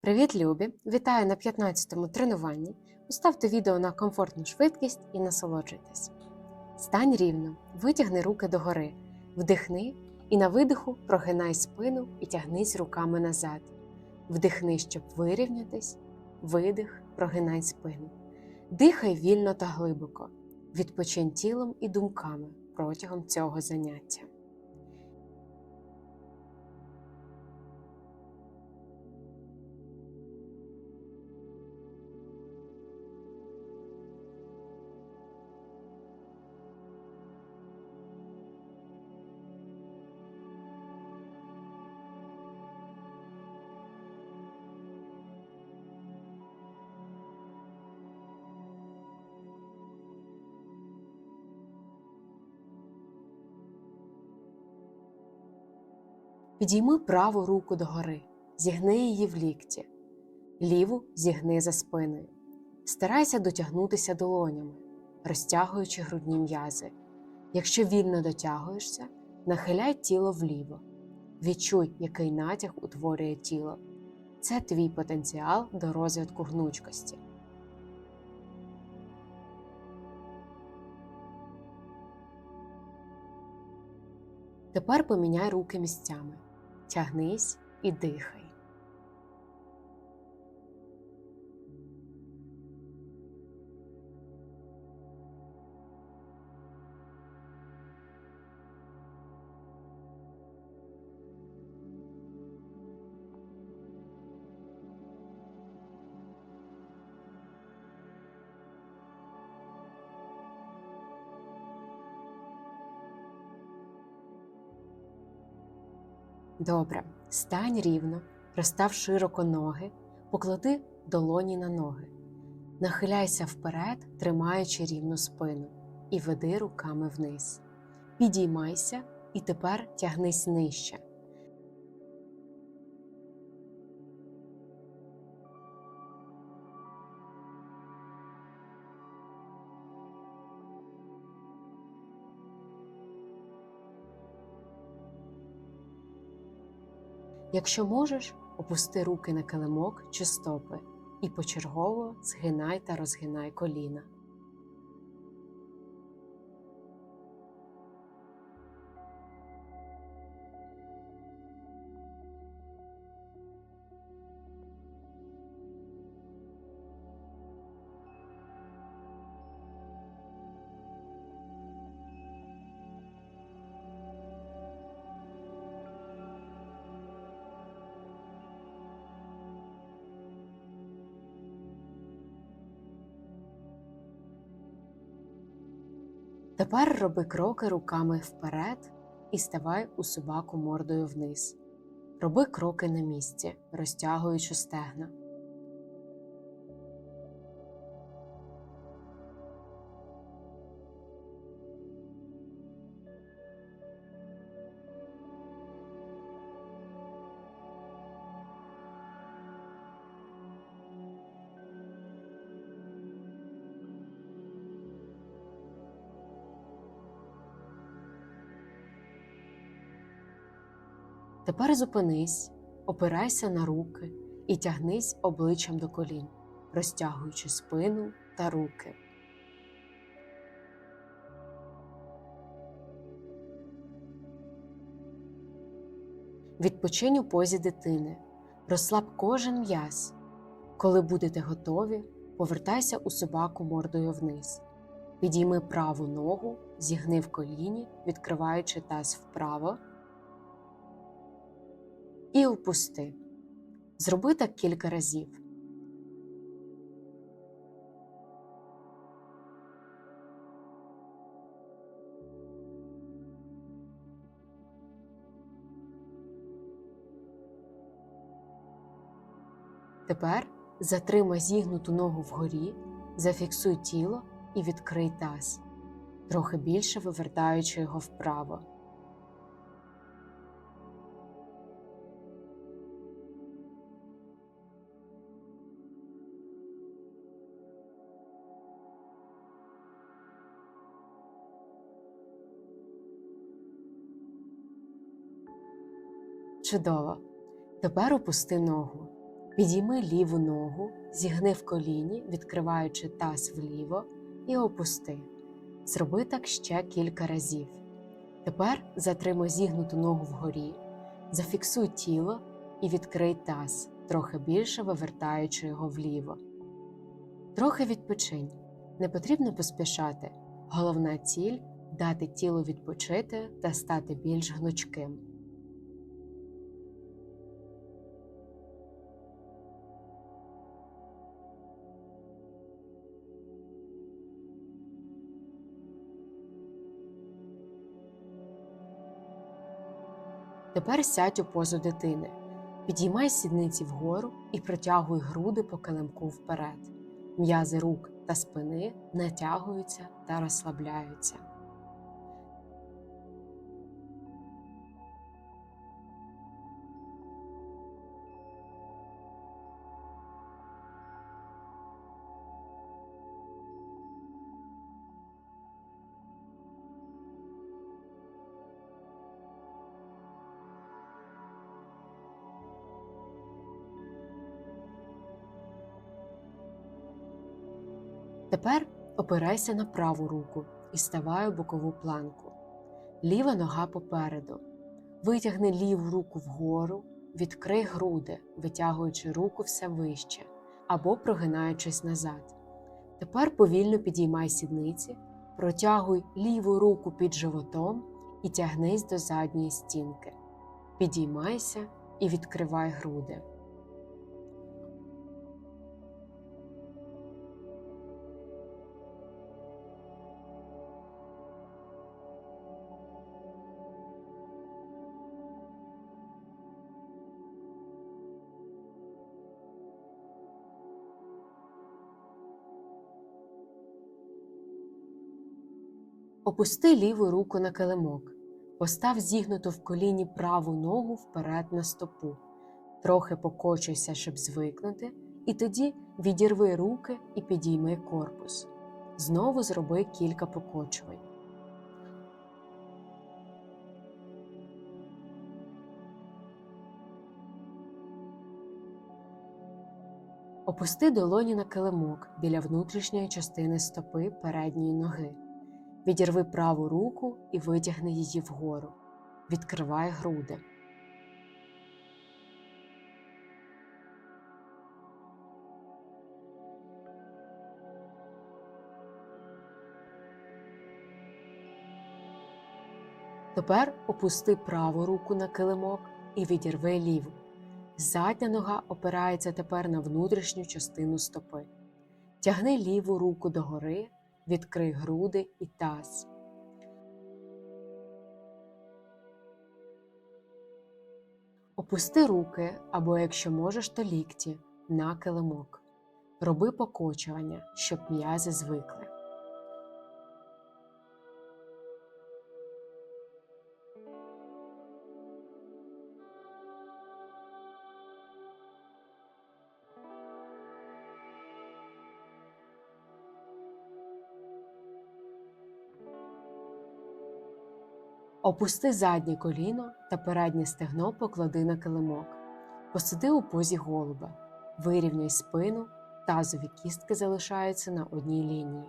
Привіт, любі! Вітаю на 15-му тренуванні. Поставте відео на комфортну швидкість і насолоджуйтесь. Стань рівно, витягни руки догори, вдихни і на видиху прогинай спину і тягнись руками назад. Вдихни, щоб вирівнятись, видих, прогинай спину. Дихай вільно та глибоко. Відпочинь тілом і думками протягом цього заняття. Підійми праву руку догори, зігни її в лікті, ліву зігни за спиною. Старайся дотягнутися долонями, розтягуючи грудні м'язи. Якщо вільно дотягуєшся, нахиляй тіло вліво. Відчуй, який натяг утворює тіло. Це твій потенціал до розвитку гнучкості. Тепер поміняй руки місцями. Тягнись і дихай. Добре, стань рівно, розстав широко ноги, поклади долоні на ноги. Нахиляйся вперед, тримаючи рівну спину, і веди руками вниз. Підіймайся і тепер тягнись нижче. Якщо можеш, опусти руки на килимок чи стопи і почергово згинай та розгинай коліна. Тепер роби кроки руками вперед і ставай у собаку мордою вниз. Роби кроки на місці, розтягуючи стегна. Тепер зупинись, опирайся на руки і тягнись обличчям до колін, розтягуючи спину та руки. Відпочинь у позі дитини, розслаб кожен м'яз. Коли будете готові, повертайся у собаку мордою вниз. Підійми праву ногу, зігни в коліні, відкриваючи таз вправо і опусти. Зроби так кілька разів. Тепер затримай зігнуту ногу вгорі, зафіксуй тіло і відкрий таз, трохи більше вивертаючи його вправо. Чудово. Тепер опусти ногу. Підійми ліву ногу, зігни в коліні, відкриваючи таз вліво, і опусти. Зроби так ще кілька разів. Тепер затримай зігнуту ногу вгорі, зафіксуй тіло і відкрий таз, трохи більше вивертаючи його вліво. Трохи відпочинь. Не потрібно поспішати. Головна ціль дати тілу відпочити та стати більш гнучким. Тепер сядь у позу дитини. Підіймай сідниці вгору і протягуй груди по килимку вперед. М'язи рук та спини натягуються та розслабляються. Тепер опирайся на праву руку і ставай у бокову планку. Ліва нога попереду. Витягни ліву руку вгору, відкрий груди, витягуючи руку все вище або прогинаючись назад. Тепер повільно підіймай сідниці, протягуй ліву руку під животом і тягнись до задньої стінки. Підіймайся і відкривай груди. Опусти ліву руку на килимок. Постав зігнуту в коліні праву ногу вперед на стопу. Трохи покочуйся, щоб звикнути, і тоді відірви руки і підійми корпус. Знову зроби кілька покочувань. Опусти долоні на килимок біля внутрішньої частини стопи передньої ноги. Відірви праву руку і витягни її вгору. Відкривай груди. Тепер опусти праву руку на килимок і відірви ліву. Задня нога опирається тепер на внутрішню частину стопи. Тягни ліву руку догори відкрий груди і таз. Опусти руки або, якщо можеш, то лікті на килимок. Роби покочування, щоб м'язи звикли. Опусти заднє коліно та переднє стегно поклади на килимок. Посиди у позі голуба, вирівняй спину, тазові кістки залишаються на одній лінії.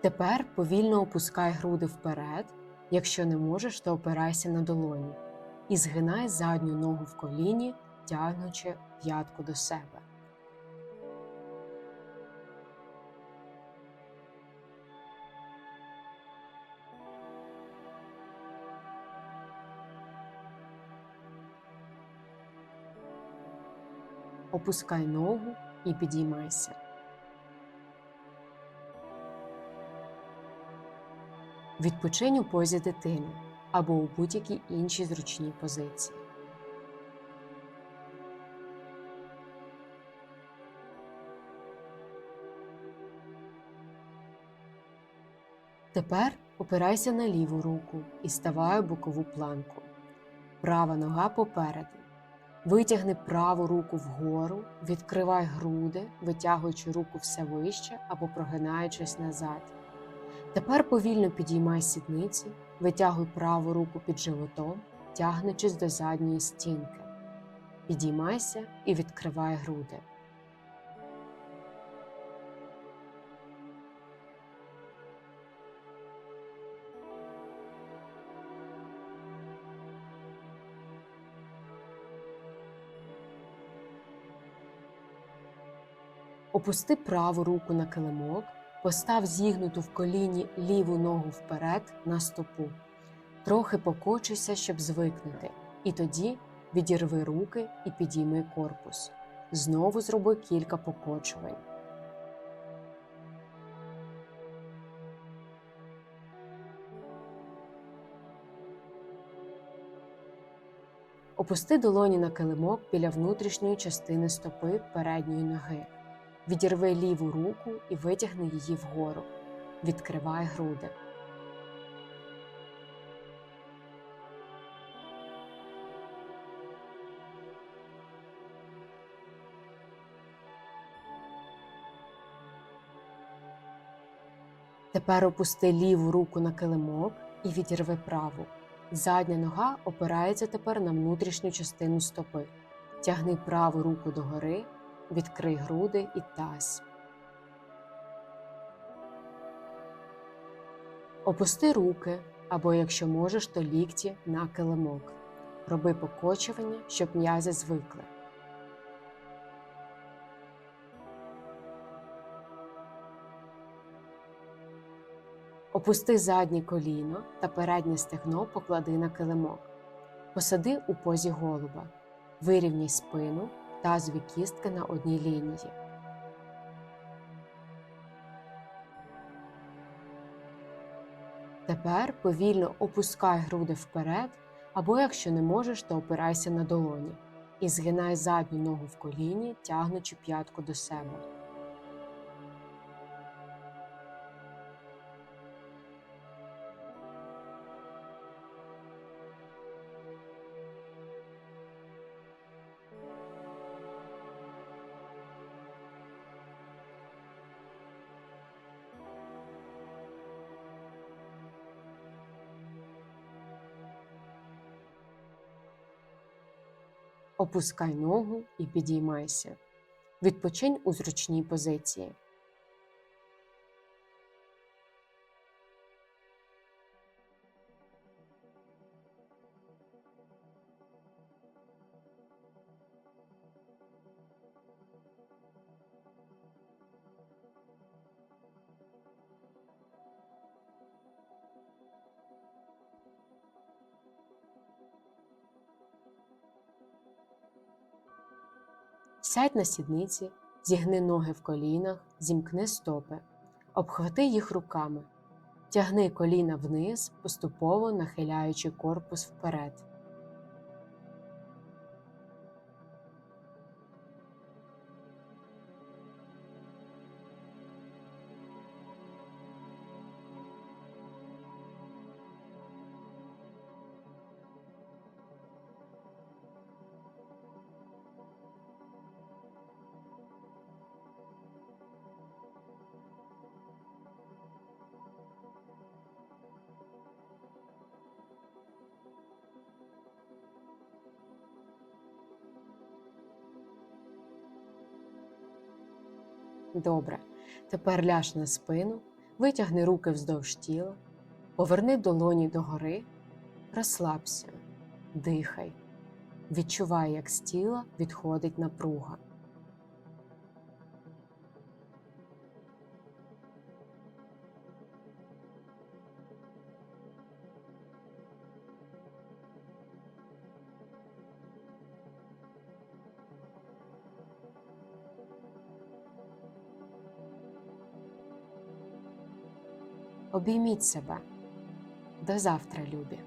Тепер повільно опускай груди вперед. Якщо не можеш, то опирайся на долоні і згинай задню ногу в коліні, тягнучи п'ятку до себе. Опускай ногу і підіймайся. Відпочинь у позі дитини або у будь-якій іншій зручній позиції. Тепер опирайся на ліву руку і ставай у бокову планку. Права нога попереду. Витягни праву руку вгору, відкривай груди, витягуючи руку все вище або прогинаючись назад. Тепер повільно підіймай сідниці, витягуй праву руку під животом, тягнучись до задньої стінки. Підіймайся і відкривай груди. Опусти праву руку на килимок, постав зігнуту в коліні ліву ногу вперед на стопу. Трохи покочуйся, щоб звикнути, і тоді відірви руки і підійми корпус. Знову зроби кілька покочувань. Опусти долоні на килимок біля внутрішньої частини стопи передньої ноги. Відірви ліву руку і витягни її вгору. Відкривай груди. Тепер опусти ліву руку на килимок і відірви праву. Задня нога опирається тепер на внутрішню частину стопи. Тягни праву руку догори, відкрий груди і таз. Опусти руки або, якщо можеш, то лікті на килимок. Роби покочування, щоб м'язи звикли. Опусти заднє коліно та переднє стегно поклади на килимок. Посади у позі голуба. Вирівняй спину, тазові кістки на одній лінії. Тепер повільно опускай груди вперед, або якщо не можеш, то опирайся на долоні і згинай задню ногу в коліні, тягнучи п'ятку до себе. Опускай ногу і підіймайся. Відпочинь у зручній позиції. Сядь на сідниці, зігни ноги в колінах, зімкни стопи, обхвати їх руками, тягни коліна вниз, поступово нахиляючи корпус вперед. Добре. Тепер ляж на спину, витягни руки вздовж тіла, поверни долоні догори, розслабся, дихай, відчувай, як з тіла відходить напруга. Обійміть себе. До завтра, любі!